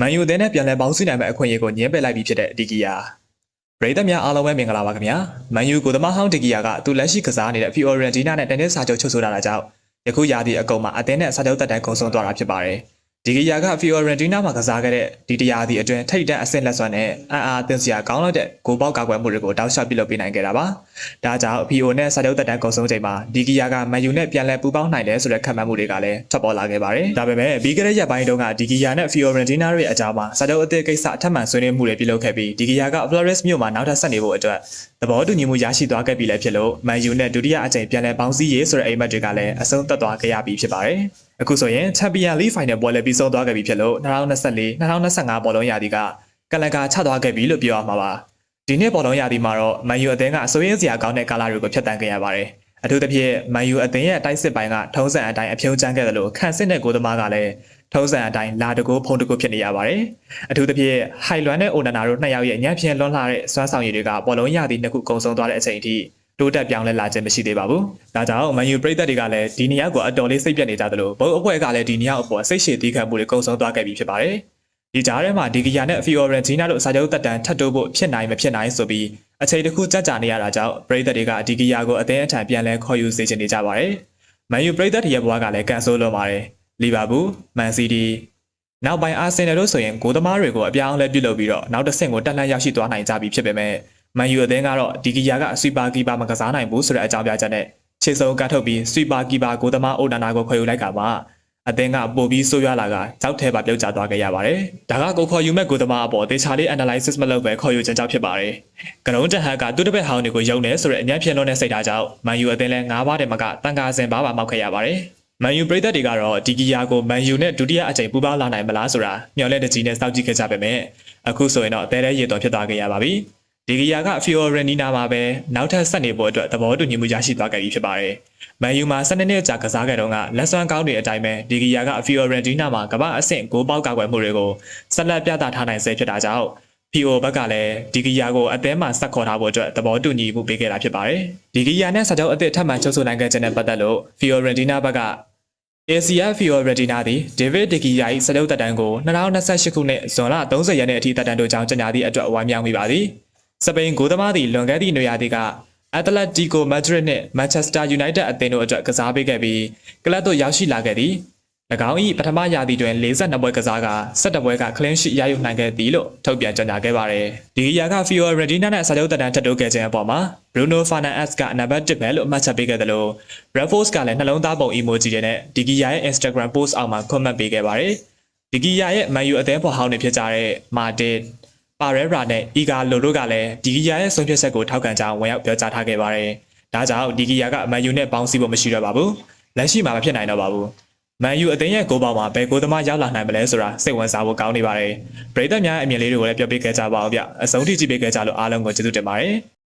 မန်ယူအသင်းနဲ့ပြန်လည်ပေါင်းစည်းနိုင်မယ့်အခွင့်အရေးကိုညှင်းပယ်လိုက်ပြီးဖြစ်တဲ့ဒီကီယာပရိသတ်များအားလုံးပဲမင်္ဂလာပါခင်ဗျာမန်ယူကိုသမားဟောင်းဒီကီယာကသူလက်ရှိကစားနေတဲ့ဖီအိုရန်တီနာနဲ့တင်းနစ်စာချုပ်ချုပ်ဆိုတာကြောင့်ယခုရာသီအကုန်မှာအသင်းနဲ့စာချုပ်တက်တန်းကုန်ဆုံးသွားတာဖြစ်ပါတယ် ဒီကီယာကဖီအိုရန်တီနာမှာကစားခဲ့တဲ့ဒီတရာသီအတွင်းထိတ်တက်အဆင့်လက်စွမ်းနဲ့အန်အားတင်စရာကောင်းလောက်တဲ့ဂိုးပေါက်ကာကွယ်မှုတွေကိုတောက်လျှောက်ပြုလုပ်ပေးနိုင်ခဲ့တာပါဒါကြောင့်ဖီအိုနဲ့စာချုပ်တက်တန်းကုန်ဆုံးချိန်မှာဒီကီယာကမန်ယူနဲ့ပြန်လည်ပူးပေါင်းနိုင်တယ်ဆိုတဲ့ခန့်မှန်းမှုတွေကလည်းထွက်ပေါ်လာခဲ့ပါတယ်ဒါပေမဲ့ပြီးခဲ့တဲ့ရက်ပိုင်းတုန်းကဒီကီယာနဲ့ဖီအိုရန်တီနာရဲ့အကြောင်းမှာစာချုပ်အသစ်ကိစ္စအထက်မှန်ဆွေးနွေးမှုတွေပြုလုပ်ခဲ့ပြီးဒီကီယာက Flores မြို့မှာနောက်ထပ်ဆက်နေဖို့အတွက်သဘောတူညီမှုရရှိသွားခဲ့ပြီလည်းဖြစ်လို့မန်ယူနဲ့ဒုတိယအကြိမ်ပြန်လည်ပေါင်းစည်းရေးဆိုတဲ့အိမ်မက်တွေကလည်းအဆုံးသတ်သွားခဲ့ရပြီဖြစ်ပါတယ် အခုဆိုရင် Champion League Final ပွဲလည်းပြီးဆုံးသွားခဲ့ပြီဖြစ်လို့2024-2025ဘောလုံးရာသီကကလန်ကာချသွားခဲ့ပြီလို့ပြောရမှာပါဒီနှစ်ဘောလုံးရာသီမှာတော့မန်ယူအသင်းကအစိုးရစရာကောင်းတဲ့ကာလာတွေကိုဖျက်ဆီးခဲ့ရပါတယ်အထူးသဖြင့်မန်ယူအသင်းရဲ့တိုက်စစ်ပိုင်းကထုံးစံအတိုင်းအဖြုံးချမ်းခဲ့တယ်လို့ခန့်စစ်တဲ့ကိုသမားကလည်းထုံးစံအတိုင်းလာတကူဖုံတကူဖြစ်နေရပါတယ်။အထူးသဖြင့်ဟိုင်လွမ်နဲ့အိုနနာတို့နှစ်ယောက်ရဲ့ညံ့ဖျင်းလွန်လှတဲ့စွမ်းဆောင်ရည်တွေကဘောလုံးရသည့်နှစ်ခုကုံဆုံးသွားတဲ့အချိန်အထိ တိုးတက်ပြောင်းလဲလာခြင်းမရှိသေးပါဘူး။ဒါကြောင့်မန်ယူပရိသတ်တွေကလည်းဒီနေရာကိုအတော်လေးစိတ်ပြတ်နေကြသလိုဘုတ်အဖွဲ့ကလည်းဒီနေရာအပေါ်စိတ်ရှည်တီးခံမှုတွေကုံဆုံးသွားခဲ့ပြီဖြစ်ပါတယ်။ဒီကြားထဲမှာဒီကီယာနဲ့ဖီအိုရန်ဂျီနာတို့စာချုပ်တက်တန်းထပ်တိုးဖို့ဖြစ်နိုင်မဖြစ်နိုင်ဆိုပြီးအချိန်တစ်ခုကြကြနေရတာကြောင့်ပရိသတ်တွေကဒီကီယာကိုအသင်းအထံပြန်လဲခေါ်ယူစေချင်နေကြပါတယ်။မန်ယူပရိသတ်တွေရဲ့ဘဝကလည်းကန်ဆိုးလွန်ပါတယ်။လီဗာပူး၊မန်စီးတီးနောက်ပိုင်းအာဆင်နယ်တို့ဆိုရင်ဂိုးသမားတွေကိုအပြောင်းအလဲပြုလုပ်ပြီးတော့နောက်တစ်ဆင့်ကိုတက်လှမ်းရောက်ရှိသွားနိုင်ကြပြီဖြစ်ပေမဲ့ မန်ယူအသင်းကတော့ဒီကီယာကဆွီပါကီပါမကစားနိုင်ဘူးဆိုတဲ့အကြောင်းပြချက်နဲ့ခြေစုံကတ်ထုတ်ပြီးဆွီပါကီပါဂိုးသမားအိုနာနာကိုခေါ်ယူလိုက်တာမှာအသင်းကပို့ပြီးဆိုးရွားလာကကြောက်ထဲပါပြုတ်ကျသွားခဲ့ရပါတယ်။ဒါကကိုခေါ်ယူမဲ့ကိုသမားအပေါ်တေချာလေး analysis မလုပ်ပဲခေါ်ယူခြင်းကြောင့်ဖြစ်ပါတယ်။ကရုံးတဟက်ကသူ့တစ်ပက်ဟောင်းတွေကိုယုံနေဆိုတဲ့အញ្ញံဖြစ်လွန်းတဲ့စိတ်ဓာတ်ကြောင့်မန်ယူအသင်းလဲ၅ပါးတည်းမကတန်ကာစင်ပါးပါမောက်ခဲ့ရပါတယ်။မန်ယူပရိသတ်တွေကတော့ဒီကီယာကိုမန်ယူနဲ့ဒုတိယအကြိမ်ပူးပေါင်းလာနိုင်မလားဆိုတာမျှော်လင့်တကြီးနဲ့စောင့်ကြည့်ခဲ့ကြပေမဲ့အခုဆိုရင်တော့တဲတဲရေတော်ဖြစ်သွားခဲ့ရပါပြီ။ ဒီကီယာကဖီအိုရနီနာမှာပဲနောက်ထပ်ဆက်နေဖို့အတွက်သဘောတူညီမှုရရှိသွားခဲ့ပြီဖြစ်ပါတယ်။မန်ယူမှာ12နှစ်ကြာကစားခဲ့တော့ကလက်စွမ်းကောင်းတဲ့အတိုင်းပဲဒီကီယာကဖီအိုရနီနာမှာကမ္ဘာအဆင့်6ပေါက်ကာကွယ်မှုတွေကိုဆက်လက်ပြသထားနိုင်ဆဲဖြစ်တာကြောင့် PO ဘက်ကလည်းဒီကီယာကိုအသင်းမှာဆက်ခေါ်ထားဖို့အတွက်သဘောတူညီမှုပေးခဲ့တာဖြစ်ပါတယ်။ဒီကီယာနဲ့စာချုပ်အသစ်ထပ်မံချုပ်ဆိုနိုင်ခဲ့ခြင်းနဲ့ပတ်သက်လို့ Fiorentina ဘက်က ACF Fiorentina သည် David De Gea ၏စာချုပ်တက်တန်းကို2028ခုနှစ်ဇွန်လ30ရက်နေ့အထိတက်တန်းတို့ကြောင့်ကြေညာသည့်အတွက်ဝိုင်းမြောက်မိပါသည်။ စပိန်ဂိုးသမားသည်လွန်ခဲ့သည့်နေရာသည်က Atletico Madrid နှင့် Manchester United အသင်းတို့အတွက်ကစားပေးခဲ့ပြီးကလပ်သို့ရောက်ရှိလာခဲ့သည်။၎င်း၏ပထမရာသီတွင်42ပွဲကစားက17ပွဲက clean sheet ရယူနိုင်ခဲ့သည်လို့ထုတ်ပြန်ကြေညာခဲ့ပါတယ်။ဒီရာက Fiorentina နဲ့စာချုပ်တက်တန်းထပ်တိုးခဲ့ခြင်းအပေါ်မှာ Bruno Fernandes ကနံပါတ်1ပဲလို့အမှတ်ချက်ပေးခဲ့တယ်လို့ Raffles ကလည်းနှလုံးသားပုံ emoji တွေနဲ့ဒီဂီယာရဲ့ Instagram post အောက်မှာ comment ပေးခဲ့ပါတယ်။ဒီဂီယာရဲ့ Man U အသင်းဖော်ဟောင်းတွေဖြစ်ကြတဲ့ Martin ပါရဲရာနဲ့အီဂါလိုတို့ကလည်းဒီဂီယာရဲ့ဆုံးဖြတ်ချက်ကိုထောက်ခံကြောင်းဝင်ရောက်ပြောကြားထားခဲ့ပါတယ်။ဒါကြောင့်ဒီဂီယာကမန်ယူနဲ့ပေါင်းစည်းဖို့မရှိတော့ပါဘူး။လက်ရှိမှာမဖြစ်နိုင်တော့ပါဘူး။မန်ယူအသင်းရဲ့ဂိုးပေါင်းမှာဘယ်ဂိုးသမားရောက်လာနိုင်မလဲဆိုတာစိတ်ဝင်စားဖို့ကောင်းနေပါတယ်။ပရိသတ်များအမြင်လေးတွေကိုလည်းပြောပြခဲ့ကြပါအောင်ဗျ။အဆုံးထိကြည့်ပေးခဲ့ကြလို့အားလုံးကိုကျေးဇူးတင်ပါတယ်။